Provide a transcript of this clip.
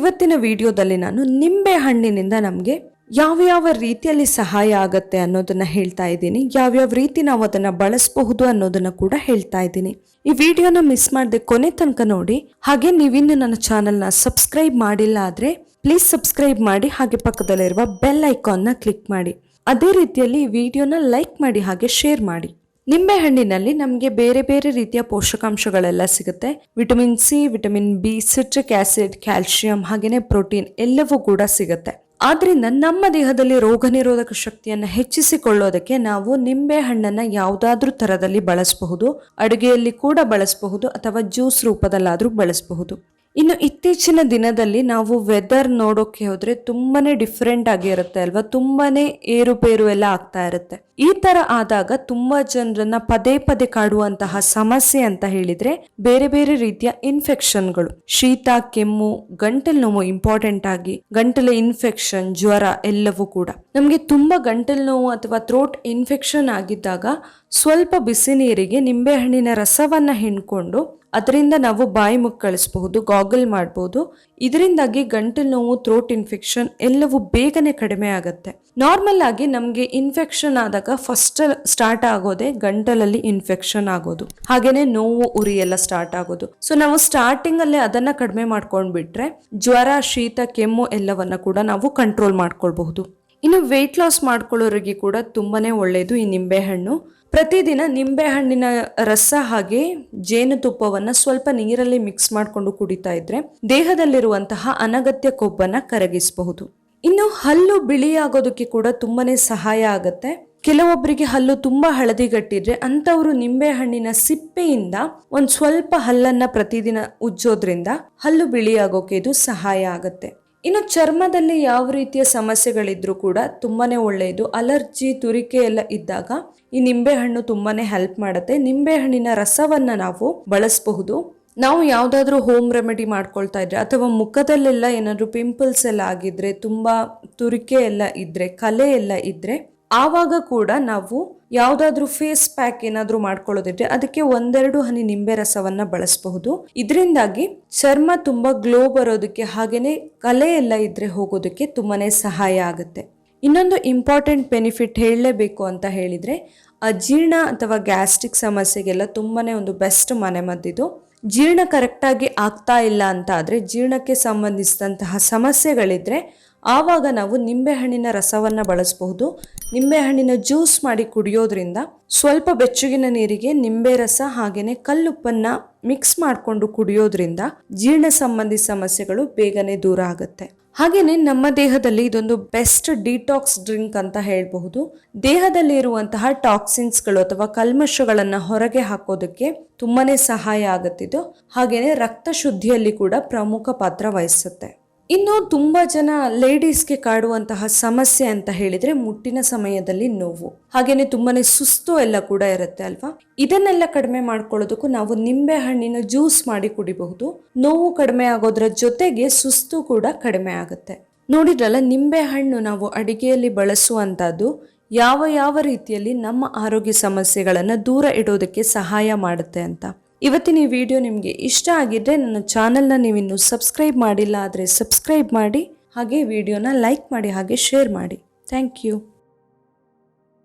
ಇವತ್ತಿನ ವಿಡಿಯೋದಲ್ಲಿ ನಾನು ನಿಂಬೆ ಹಣ್ಣಿನಿಂದ ನಮಗೆ ಯಾವ ಯಾವ ರೀತಿಯಲ್ಲಿ ಸಹಾಯ ಆಗತ್ತೆ ಅನ್ನೋದನ್ನ ಹೇಳ್ತಾ ಇದ್ದೀನಿ. ಯಾವ್ಯಾವ ರೀತಿ ನಾವು ಅದನ್ನ ಬಳಸಬಹುದು ಅನ್ನೋದನ್ನ ಕೂಡ ಹೇಳ್ತಾ ಇದ್ದೀನಿ. ಈ ವಿಡಿಯೋನ ಮಿಸ್ ಮಾಡದೆ ಕೊನೆ ತನಕ ನೋಡಿ. ಹಾಗೆ ನೀವಿನ್ನು ನನ್ನ ಚಾನೆಲ್ನ ಸಬ್ಸ್ಕ್ರೈಬ್ ಮಾಡಿಲ್ಲ ಆದ್ರೆ ಪ್ಲೀಸ್ ಸಬ್ಸ್ಕ್ರೈಬ್ ಮಾಡಿ. ಹಾಗೆ ಪಕ್ಕದಲ್ಲಿರುವ ಬೆಲ್ ಐಕಾನ್ನ ಕ್ಲಿಕ್ ಮಾಡಿ. ಅದೇ ರೀತಿಯಲ್ಲಿ ಈ ವಿಡಿಯೋನ ಲೈಕ್ ಮಾಡಿ ಹಾಗೆ ಶೇರ್ ಮಾಡಿ. ನಿಂಬೆ ಹಣ್ಣಿನಲ್ಲಿ ನಮಗೆ ಬೇರೆ ಬೇರೆ ರೀತಿಯ ಪೋಷಕಾಂಶಗಳೆಲ್ಲ ಸಿಗುತ್ತೆ. Vitamin C, vitamin B, citric acid calcium ಹಾಗೆಯೇ ಪ್ರೋಟೀನ್ ಎಲ್ಲವೂ ಕೂಡ ಸಿಗುತ್ತೆ. ಆದ್ರಿಂದ ನಮ್ಮ ದೇಹದಲ್ಲಿ ರೋಗ ನಿರೋಧಕ ಶಕ್ತಿಯನ್ನು ಹೆಚ್ಚಿಸಿಕೊಳ್ಳೋದಕ್ಕೆ ನಾವು ನಿಂಬೆ ಹಣ್ಣನ್ನು ಯಾವುದಾದ್ರೂ ತರದಲ್ಲಿ ಬಳಸಬಹುದು. ಅಡುಗೆಯಲ್ಲಿ ಕೂಡ ಬಳಸಬಹುದು ಅಥವಾ ಜ್ಯೂಸ್ ರೂಪದಲ್ಲಾದರೂ ಬಳಸಬಹುದು. ಇನ್ನು ಇತ್ತೀಚಿನ ದಿನದಲ್ಲಿ ನಾವು ವೆದರ್ ನೋಡೋಕೆ ಹೋದರೆ ತುಂಬಾ ಡಿಫ್ರೆಂಟ್ ಆಗಿರುತ್ತೆ ಅಲ್ವಾ? ತುಂಬಾ ಏರುಪೇರು ಎಲ್ಲ ಆಗ್ತಾ ಇರುತ್ತೆ. ಈ ತರ ಆದಾಗ ತುಂಬಾ ಜನರನ್ನ ಪದೇ ಪದೇ ಕಾಡುವಂತಹ ಸಮಸ್ಯೆ ಅಂತ ಹೇಳಿದ್ರೆ ಬೇರೆ ಬೇರೆ ರೀತಿಯ ಇನ್ಫೆಕ್ಷನ್ಗಳು ಶೀತ, ಕೆಮ್ಮು, ಗಂಟಲು ನೋವು ಇಂಪಾರ್ಟೆಂಟ್ ಆಗಿ, ಗಂಟಲ ಇನ್ಫೆಕ್ಷನ್ ಜ್ವರ ಎಲ್ಲವೂ ಕೂಡ. ನಮಗೆ ತುಂಬಾ ಗಂಟಲು ನೋವು ಅಥವಾ ಥ್ರೋಟ್ ಇನ್ಫೆಕ್ಷನ್ ಆಗಿದ್ದಾಗ ಸ್ವಲ್ಪ ಬಿಸಿ ನೀರಿಗೆ ನಿಂಬೆಹಣ್ಣಿನ ರಸವನ್ನ ಹಿಂಡ್ಕೊಂಡು ಅದರಿಂದ ನಾವು ಬಾಯಿ ಮುಕ್ಕಳಿಸಬಹುದು ಗಾಗಲ್ ಮಾಡಬಹುದು ಇದರಿಂದಾಗಿ ಗಂಟಲು ನೋವು ಥ್ರೋಟ್ ಇನ್ಫೆಕ್ಷನ್ ಎಲ್ಲವೂ ಬೇಗನೆ ಕಡಿಮೆ ಆಗುತ್ತೆ. ನಾರ್ಮಲ್ ಆಗಿ ನಮಗೆ ಇನ್ಫೆಕ್ಷನ್ ಆದಾಗ ಫಸ್ಟ್ ಸ್ಟಾರ್ಟ್ ಆಗೋದೇ ಗಂಟಲಲ್ಲಿ ಇನ್ಫೆಕ್ಷನ್ ಆಗೋದು. ಹಾಗೇನೆ ನೋವು, ಉರಿ ಎಲ್ಲ ಸ್ಟಾರ್ಟ್ ಆಗೋದು. ಸೊ ನಾವು ಸ್ಟಾರ್ಟಿಂಗ್ ಅಲ್ಲೇ ಅದನ್ನ ಕಡಿಮೆ ಮಾಡ್ಕೊಂಡ್ಬಿಟ್ರೆ ಜ್ವರ, ಶೀತ, ಕೆಮ್ಮು ಎಲ್ಲವನ್ನ ಕೂಡ ನಾವು ಕಂಟ್ರೋಲ್ ಮಾಡ್ಕೊಳ್ಬಹುದು. ಇನ್ನು ವೆಯ್ಟ್ ಲಾಸ್ ಮಾಡ್ಕೊಳ್ಳೋರಿಗೆ ಕೂಡ ತುಂಬಾನೇ ಒಳ್ಳೆಯದು ಈ ನಿಂಬೆಹಣ್ಣು. ಪ್ರತಿದಿನ ನಿಂಬೆಹಣ್ಣಿನ ರಸ ಹಾಗೆ ಜೇನುತುಪ್ಪವನ್ನು ಸ್ವಲ್ಪ ನೀರಲ್ಲಿ ಮಿಕ್ಸ್ ಮಾಡಿಕೊಂಡು ಕುಡಿತಾ ಇದ್ರೆ ದೇಹದಲ್ಲಿರುವಂತಹ ಅನಗತ್ಯ ಕೊಬ್ಬನ್ನ ಕರಗಿಸಬಹುದು. ಇನ್ನು ಹಲ್ಲು ಬಿಳಿಯಾಗೋದಕ್ಕೆ ಕೂಡ ತುಂಬಾನೇ ಸಹಾಯ ಆಗುತ್ತೆ. ಕೆಲವೊಬ್ಬರಿಗೆ ಹಲ್ಲು ತುಂಬಾ ಹಳದಿಗಟ್ಟಿದ್ರೆ ಅಂತವರು ನಿಂಬೆಹಣ್ಣಿನ ಸಿಪ್ಪೆಯಿಂದ ಒಂದ್ ಸ್ವಲ್ಪ ಹಲ್ಲನ್ನ ಪ್ರತಿದಿನ ಉಜ್ಜೋದ್ರಿಂದ ಹಲ್ಲು ಬಿಳಿಯಾಗೋಕೆ ಇದು ಸಹಾಯ ಆಗತ್ತೆ. ಇನ್ನು ಚರ್ಮದಲ್ಲಿ ಯಾವ ರೀತಿಯ ಸಮಸ್ಯೆಗಳಿದ್ರೂ ಕೂಡ ತುಂಬಾ ಒಳ್ಳೆಯದು. ಅಲರ್ಜಿ, ತುರಿಕೆ ಎಲ್ಲ ಇದ್ದಾಗ ಈ ನಿಂಬೆಹಣ್ಣು ತುಂಬಾ ಹೆಲ್ಪ್ ಮಾಡುತ್ತೆ. ನಿಂಬೆಹಣ್ಣಿನ ರಸವನ್ನು ನಾವು ಬಳಸಬಹುದು. ನಾವು ಯಾವುದಾದ್ರೂ ಹೋಮ್ ರೆಮಿಡಿ ಮಾಡ್ಕೊಳ್ತಾ ಇದ್ರೆ ಅಥವಾ ಮುಖದಲ್ಲೆಲ್ಲ ಏನಾದರೂ ಪಿಂಪಲ್ಸ್ ಎಲ್ಲ ಆಗಿದ್ರೆ, ತುಂಬಾ ತುರಿಕೆ ಎಲ್ಲ ಇದ್ರೆ, ಕಲೆ ಎಲ್ಲ ಇದ್ರೆ ಆವಾಗ ಕೂಡ ನಾವು ಯಾವುದಾದ್ರೂ ಫೇಸ್ ಪ್ಯಾಕ್ ಏನಾದರೂ ಮಾಡ್ಕೊಳ್ಳೋದಿದ್ರೆ ಅದಕ್ಕೆ ಒಂದೆರಡು ಹನಿ ನಿಂಬೆ ರಸವನ್ನ ಬಳಸಬಹುದು. ಇದರಿಂದಾಗಿ ಚರ್ಮ ತುಂಬಾ ಗ್ಲೋ ಬರೋದಕ್ಕೆ ಹಾಗೇನೆ ಕಲೆ ಎಲ್ಲ ಇದ್ರೆ ಹೋಗೋದಕ್ಕೆ ತುಂಬಾನೇ ಸಹಾಯ ಆಗುತ್ತೆ. ಇನ್ನೊಂದು ಇಂಪಾರ್ಟೆಂಟ್ ಬೆನಿಫಿಟ್ ಹೇಳಲೇಬೇಕು ಅಂತ ಹೇಳಿದ್ರೆ ಅಜೀರ್ಣ ಅಥವಾ ಗ್ಯಾಸ್ಟ್ರಿಕ್ ಸಮಸ್ಯೆಗೆಲ್ಲ ತುಂಬಾನೇ ಒಂದು ಬೆಸ್ಟ್ ಮನೆಮದ್ದಿದು. ಜೀರ್ಣ ಕರೆಕ್ಟಾಗಿ ಆಗ್ತಾ ಇಲ್ಲ ಅಂತ ಆದರೆ ಜೀರ್ಣಕ್ಕೆ ಸಂಬಂಧಿಸಿದಂತಹ ಸಮಸ್ಯೆಗಳಿದ್ರೆ ಆವಾಗ ನಾವು ನಿಂಬೆಹಣ್ಣಿನ ರಸವನ್ನು ಬಳಸಬಹುದು. ನಿಂಬೆಹಣ್ಣಿನ ಜ್ಯೂಸ್ ಮಾಡಿ ಕುಡಿಯೋದ್ರಿಂದ ಸ್ವಲ್ಪ ಬೆಚ್ಚಗಿನ ನೀರಿಗೆ ನಿಂಬೆ ರಸ ಹಾಗೆಯೇ ಕಲ್ಲುಪ್ಪನ್ನು ಮಿಕ್ಸ್ ಮಾಡಿಕೊಂಡು ಕುಡಿಯೋದ್ರಿಂದ ಜೀರ್ಣ ಸಂಬಂಧಿ ಸಮಸ್ಯೆಗಳು ಬೇಗನೆ ದೂರ ಆಗುತ್ತೆ. ಹಾಗೆಯೇ ನಮ್ಮ ದೇಹದಲ್ಲಿ ಇದೊಂದು ಬೆಸ್ಟ್ ಡಿಟಾಕ್ಸ್ ಡ್ರಿಂಕ್ ಅಂತ ಹೇಳಬಹುದು. ದೇಹದಲ್ಲಿ ಇರುವಂತಹ ಟಾಕ್ಸಿನ್ಸ್ಗಳು ಅಥವಾ ಕಲ್ಮಶಗಳನ್ನು ಹೊರಗೆ ಹಾಕೋದಕ್ಕೆ ತುಂಬಾ ಸಹಾಯ ಆಗುತ್ತಿದ್ದು ಹಾಗೆಯೇ ರಕ್ತ ಶುದ್ಧಿಯಲ್ಲಿ ಕೂಡ ಪ್ರಮುಖ ಪಾತ್ರ ವಹಿಸುತ್ತೆ. ಇನ್ನು ತುಂಬ ಜನ ಲೇಡೀಸ್ಗೆ ಕಾಡುವಂತಹ ಸಮಸ್ಯೆ ಅಂತ ಹೇಳಿದ್ರೆ ಮುಟ್ಟಿನ ಸಮಯದಲ್ಲಿ ನೋವು. ಹಾಗೇನೆ ತುಂಬಾನೇ ಸುಸ್ತು ಎಲ್ಲ ಕೂಡ ಇರುತ್ತೆ ಅಲ್ವಾ? ಇದನ್ನೆಲ್ಲ ಕಡಿಮೆ ಮಾಡ್ಕೊಳ್ಳೋದಕ್ಕೂ ನಾವು ನಿಂಬೆ ಹಣ್ಣಿನ ಜ್ಯೂಸ್ ಮಾಡಿ ಕುಡಿಬಹುದು. ನೋವು ಕಡಿಮೆ ಆಗೋದ್ರ ಜೊತೆಗೆ ಸುಸ್ತು ಕೂಡ ಕಡಿಮೆ ಆಗುತ್ತೆ. ನೋಡಿದ್ರಲ್ಲ, ನಿಂಬೆ ಹಣ್ಣು ನಾವು ಅಡಿಗೆಯಲ್ಲಿ ಬಳಸುವಂತಹದ್ದು ಯಾವ ಯಾವ ರೀತಿಯಲ್ಲಿ ನಮ್ಮ ಆರೋಗ್ಯ ಸಮಸ್ಯೆಗಳನ್ನು ದೂರ ಇಡೋದಕ್ಕೆ ಸಹಾಯ ಮಾಡುತ್ತೆ ಅಂತ. ಇವತ್ತಿನ ಈ ವಿಡಿಯೋ ನಿಮಗೆ ಇಷ್ಟ ಆಗಿದ್ದರೆ ನನ್ನ ಚಾನಲ್ನ ನೀವಿನ್ನು ಸಬ್ಸ್ಕ್ರೈಬ್ ಮಾಡಿಲ್ಲ ಆದರೆ ಸಬ್ಸ್ಕ್ರೈಬ್ ಮಾಡಿ, ಹಾಗೆ ವಿಡಿಯೋನ ಲೈಕ್ ಮಾಡಿ, ಹಾಗೆ ಶೇರ್ ಮಾಡಿ. Thank you.